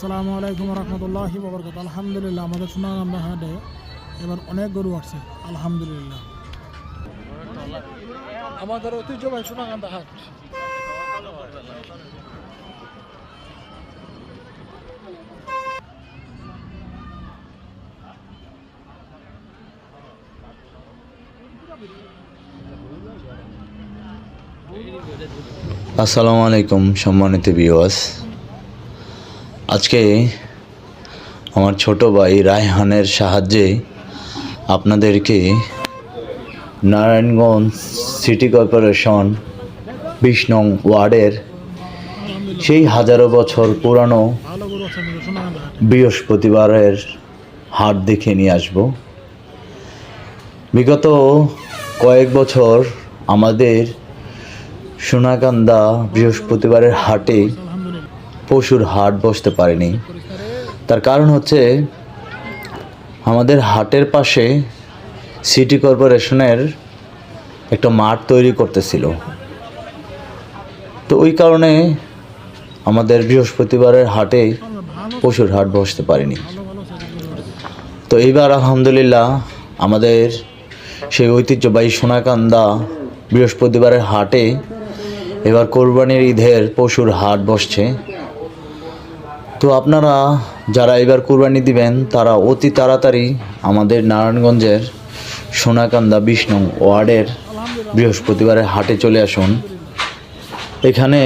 আসসালামু আলাইকুম রহমতুল্লাহ ববরকাত আলহামদুলিল্লাহ, আমাদের সোনাগান্ধা হাটে এবার অনেক গরু আসছে। আলহামদুলিল্লাহ। আমাদের ঐতিহ্যবাহী সোনাগান্ধা হাট। আসসালামু আলাইকুম, সম্মানিত বিওয়াস আজকে আমার ছোট ভাই রায়হানের সাহায্যে আপনাদেরকে নারায়ণগঞ্জ সিটি কর্পোরেশন বিশ নং ওয়ার্ডের সেই হাজারো বছর পুরানো বৃহস্পতিবারের হাট দেখে নিয়ে আসব। বিগত কয়েক বছর আমাদের সোনাকান্দা বৃহস্পতিবারের হাটে পশুর হাট বসতে পারেনি। তার কারণ হচ্ছে, আমাদের হাটের পাশে সিটি কর্পোরেশনের একটা মাঠ তৈরি করতেছিল। তো ওই কারণে আমাদের বৃহস্পতিবারের হাটে পশুর হাট বসতে পারিনি। তো এইবার আলহামদুলিল্লাহ আমাদের সেই ঐতিহ্যবাহী সোনাকান্দা বৃহস্পতিবারের হাটে এবার কোরবানির ঈদের পশুর হাট বসছে। তো আপনারা যারা এবার কোরবানি দিবেন, তারা অতি তাড়াতাড়ি আমাদের নারায়ণগঞ্জের সোনাকান্দা বিষ্ণু ওয়ার্ডের বৃহস্পতিবারের হাটে চলে আসুন। এখানে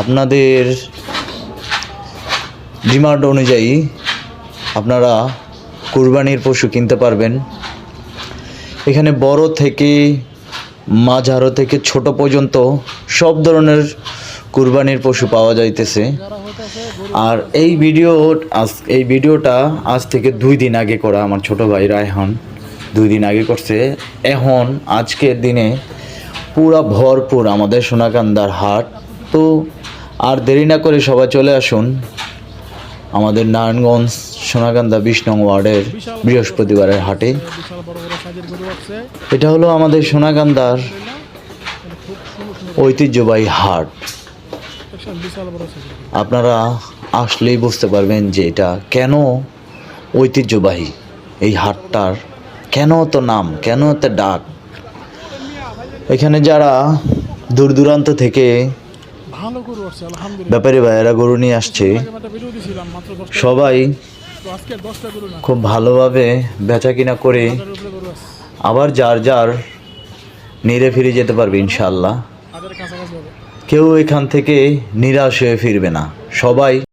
আপনাদের ডিমান্ড অনুযায়ী আপনারা কুরবানির পশু কিনতে পারবেন। এখানে বড় থেকে মাঝারো থেকে ছোট পর্যন্ত সব ধরনের কুরবানির পশু পাওয়া যাইতেছে। আর এই ভিডিও আজ এই ভিডিওটা আজ থেকে দুই দিন আগে করা আমার ছোট ভাই রায়হান। দুই দিন আগে করছে। এখন আজকের দিনে পুরা ভরপুর আমাদের সোনাকান্দার হাট। তো আর দেরি না করে সবাই চলে আসুন। আমাদের নারায়ণগঞ্জ সোনাকান্দা বিশ নং ওয়ার্ডের বৃহস্পতিবারের হাটে। এটা হলো আমাদের সোনাকান্দার ঐতিহ্যবাহী হাট দেখছেন বিশাল বড় সাইজের গরু আপনারা আসলেই বুঝতে পারবেন যে এটা কেন ঐতিহ্যবাহী এই হাটটার, কেন তো নাম, কেন তো ডাক? এখানে যারা দূর দূরান্ত থেকে ব্যাপারী ভাইয়েরা গরু নিয়ে আসছে, সবাই খুব ভালোভাবে বেচা কিনা করে আবার যার যার নিরে ফিরে যেতে পারবে ইনশাল্লাহ কেউ এখান থেকে নিরাশ হয়ে ফিরবে না। সবাই